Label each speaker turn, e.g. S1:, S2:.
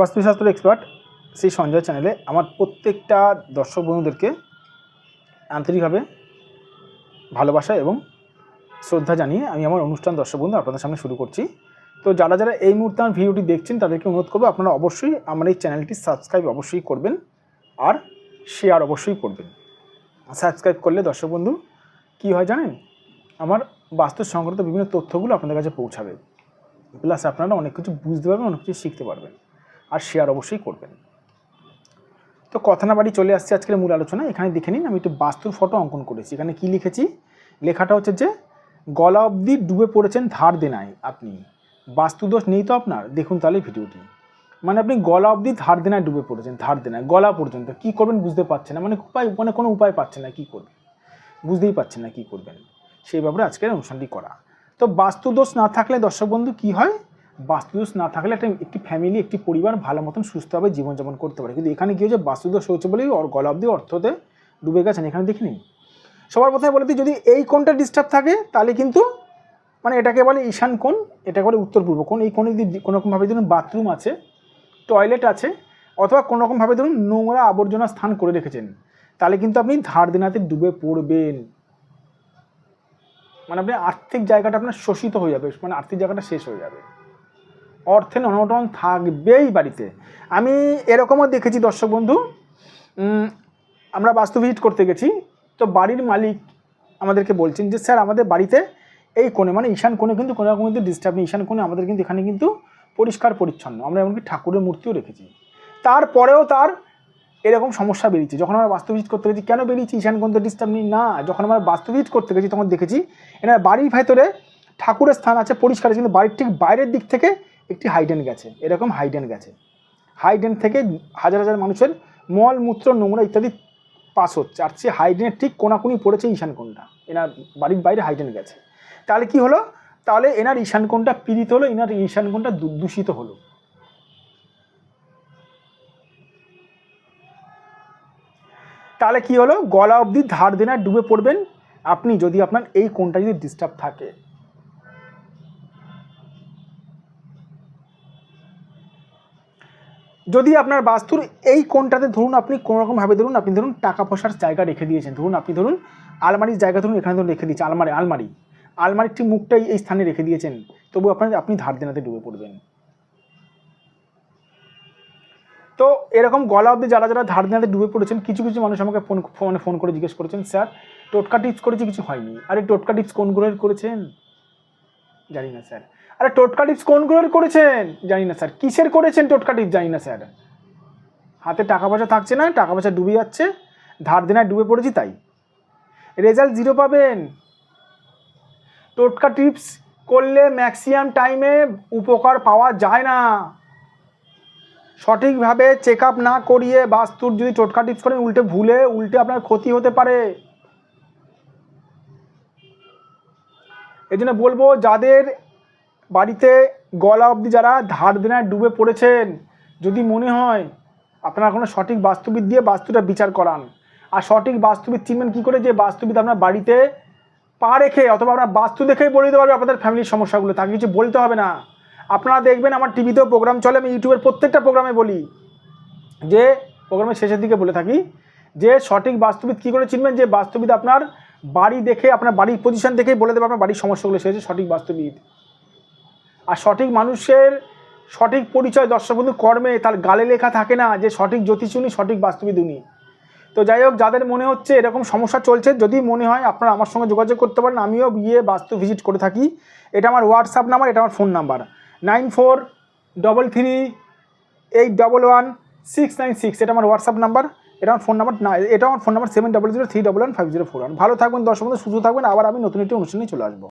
S1: বাস্তুশাস্ত্র এক্সপার্ট সেই সঞ্জয় চ্যানেলে আমার প্রত্যেকটা দর্শক বন্ধুদেরকে আন্তরিকভাবে ভালোবাসা এবং শ্রদ্ধা জানিয়ে আমি আমার অনুষ্ঠান দর্শক বন্ধু আপনাদের সামনে শুরু করছি। তো যারা যারা এই মুহূর্তে আমার ভিডিওটি দেখছেন, তাদেরকে অনুরোধ করব আপনারা অবশ্যই আমার এই চ্যানেলটি সাবস্ক্রাইব অবশ্যই করবেন আর শেয়ার অবশ্যই করবেন। সাবস্ক্রাইব করলে দর্শক বন্ধু কী হয় জানেন? আমার বাস্তু সংক্রান্ত বিভিন্ন তথ্যগুলো আপনাদের কাছে পৌঁছাবে। প্লাস আপনারা অনেক কিছু বুঝতে পারবেন, অনেক কিছু শিখতে পারবেন। আর শেয়ার অবশ্যই করবেন। তো কথা না বাড়ি চলে আসছে আজকের মূল আলোচনা। এখানে দেখে নিন, আমি একটু বাস্তুর ফটো অঙ্কন করেছি। এখানে কি লিখেছি? লেখাটা হচ্ছে যে, গলা অবধি ডুবে পড়েছেন ধার দেনায় আপনি। বাস্তুদোষ নেই তো আপনার? দেখুন তাহলে ভিডিওটি। মানে আপনি গলা অবধি ধার দেনায় ডুবে পড়েছেন, ধার দেনায়, গলা পর্যন্ত। কি করবেন বুঝতে পারছেন না। মানে উপায় মানে কোনো উপায় পাচ্ছেন না, কি করবেন? বুঝতেই পারছেন না, কি করবেন? সেই ব্যাপারে আজকের অনুষ্ঠানটি করা। তো বাস্তুদোষ না থাকলে দর্শক বন্ধু, কী হয়? বাস্তুদোষ না থাকলে একটা একটি ফ্যামিলি একটি পরিবার ভালো মতন সুস্থভাবে জীবনযাপন করতে পারে। কিন্তু এখানে কী হচ্ছে বাস্তুদোষ হয়েছে বলেই গলা অবধি অর্থতে ডুবে গেছেন, এখানে দেখে নিন সবার প্রথমে বলে দিই, যদি এই কোণটা ডিস্টার্ব থাকে, তাহলে কিন্তু মানে এটাকে বলে ঈশান কোণ, এটাকে বলে উত্তর পূর্ব কোণ। এই কোণে যদি কোনোরকমভাবে ধরুন বাথরুম আছে টয়লেট আছে, অথবা কোনোরকমভাবে ধরুন নোংরা আবর্জনা স্থান করে রেখেছেন, তাহলে কিন্তু আপনি ধার দেনাতে ডুবে পড়বেন। মানে আপনি আর্থিক জায়গাটা আপনার শোষিত হয়ে যাবে মানে আর্থিক জায়গাটা শেষ হয়ে যাবে। অর্থের অনটন থাকবেই বাড়িতে। আমি এরকমও দেখেছি দর্শক বন্ধু আমরা বাস্তু ভিজিট করতে গেছি তো বাড়ির মালিক আমাদেরকে বলছেন যে স্যার আমাদের বাড়িতে এই কোণে মানে ঈশান কোণে কিন্তু কোনো রকম কিন্তু ডিস্টার্ব নেই। ঈশান কোণে আমাদের কিন্তু এখানে কিন্তু পরিষ্কার পরিচ্ছন্ন। আমরা এমনকি ঠাকুরের মূর্তিও রেখেছি। তারপরেও তার এরকম সমস্যা বেরিয়েছে। যখন আমরা বাস্তু ভিজিট করতে গেছি কেন বেরিয়েছি? ঈশান কোণ তো ডিস্টার্ব নেই। না যখন আমরা বাস্তু ভিজিট করতে গেছি তখন দেখেছি এনার বাড়ির ভেতরে ঠাকুরের স্থান আছে পরিষ্কার আছে, কিন্তু বাড়ির ঠিক বাইরের দিক থেকে একটি হাইডেন গেছে, এরকম হাইডেন গেছে। হাইডেন থেকে হাজার হাজার মানুষের মল, মূত্র নোংরা ইত্যাদি পাস হচ্ছে। আর সে হাইডেনের ঠিক কোনাকুনি পড়েছে ঈশান কোণটা। এনার বাড়ির বাইরে হাইডেন গেছে। তাহলে কি হলো? তাহলে এনার ঈশান কোণটা পীড়িত হলো, এনার ঈশান কোণটা দূষিত হলো। তাহলে কি হলো? গলা অবধি ধার দেনায় ডুবে পড়বেন। আপনি যদি আপনার এই কোণটা যদি ডিস্টার্ব থাকে যদি আপনার বাস্তুর এই কোনটাতে ধরুন আপনি কোনোরকমভাবে ধরুন, আপনি ধরুন টাকা পয়সার জায়গা রেখে দিয়েছেন। ধরুন আপনি ধরুন আলমারির জায়গা ধরুন, এখানে ধরুন রেখে দিয়েছেন, আলমারি আলমারি। আলমারির ঠিক মুখটাই এই স্থানে রেখে দিয়েছেন। তবু আপনার আপনি ধার দেনাতে ডুবে পড়বেন। তো এরকম গলা অবধি যারা যারা ধার দেনাতে ডুবে পড়েছেন, কিছু কিছু মানুষ আমাকে ফোন মানে ফোন করে জিজ্ঞেস করেছেন, স্যার, টোটকা টিপস করেছি, কিছু হয়নি। আরে, টোটকা টিপস কোনগুলোর করেছেন? জানি না, স্যার। আরে টোটকা টিপস কোনগুলোর করেছেন? জানি না স্যার। কিসের করেছেন টোটকা টিপস? জানি না স্যার। হাতে টাকা পয়সা থাকছে না, টাকা পয়সা ডুবে যাচ্ছে। ধার দেনায় ডুবে পড়েছি তাই। রেজাল্ট জিরো পাবেন। টোটকা টিপস করলে ম্যাক্সিমাম টাইমে উপকার পাওয়া যায় না। সঠিকভাবে চেক আপ না করিয়ে বাস্তুর যদি টোটকা টিপস করেন, উল্টে ভুলে, উল্টে আপনার ক্ষতি হতে পারে। এই জন্য বলব, যাদের বাড়িতে গলা অবধি যারা ধার দেনায় ডুবে পড়েছেন, যদি মনে হয় আপনারা কোনো সঠিক বাস্তুবিদ দিয়ে বাস্তুটা বিচার করান। আর সঠিক বাস্তুবিদ চিনবেন কী করে যে বাস্তুবিদ আপনার বাড়িতে পা রেখে অথবা আপনার বাস্তু দেখেই বলে দিতে পারবে আপনাদের ফ্যামিলির সমস্যাগুলো, তাকে কিছু বলতে হবে না। আপনারা দেখবেন আমার টিভিতেও প্রোগ্রাম চলে, আমি ইউটিউবের প্রত্যেকটা প্রোগ্রামে বলি। যে প্রোগ্রামের শেষের দিকে বলে থাকি, যে সঠিক বাস্তুবিদ কী করে চিনবেন যে বাস্তুবিদ আপনার বাড়ি দেখে, আপনার বাড়ির পজিশন দেখেই বলে দেবে আপনার বাড়ির সমস্যাগুলো, সে সঠিক বাস্তুবিদ। আর সঠিক মানুষের সঠিক পরিচয় দর্শক বন্ধু, কর্মে তার গালে লেখা থাকে না যে সঠিক জ্যোতিষ উনি সঠিক বাস্তুবিদ উনি তো যাই হোক, যাদের মনে হচ্ছে এরকম সমস্যা চলছে, যদি মনে হয় আপনারা আমার সঙ্গে যোগাযোগ করতে পারেন। আমিও গিয়ে বাস্তু ভিজিট করে থাকি। এটা আমার হোয়াটসঅ্যাপ নাম্বার এটা আমার phone number nine four double three eight double one six nine six এটা আমার হোয়াটসঅ্যাপ নাম্বার এটা আমার ফোন নাম্বার না এটা আমার phone number seven double zero three double one five zero four one ভালো থাকবেন দর্শক বন্ধু, সুস্থ থাকবেন। আবার আমি নতুন একটি অনুষ্ঠানে চলে আসব।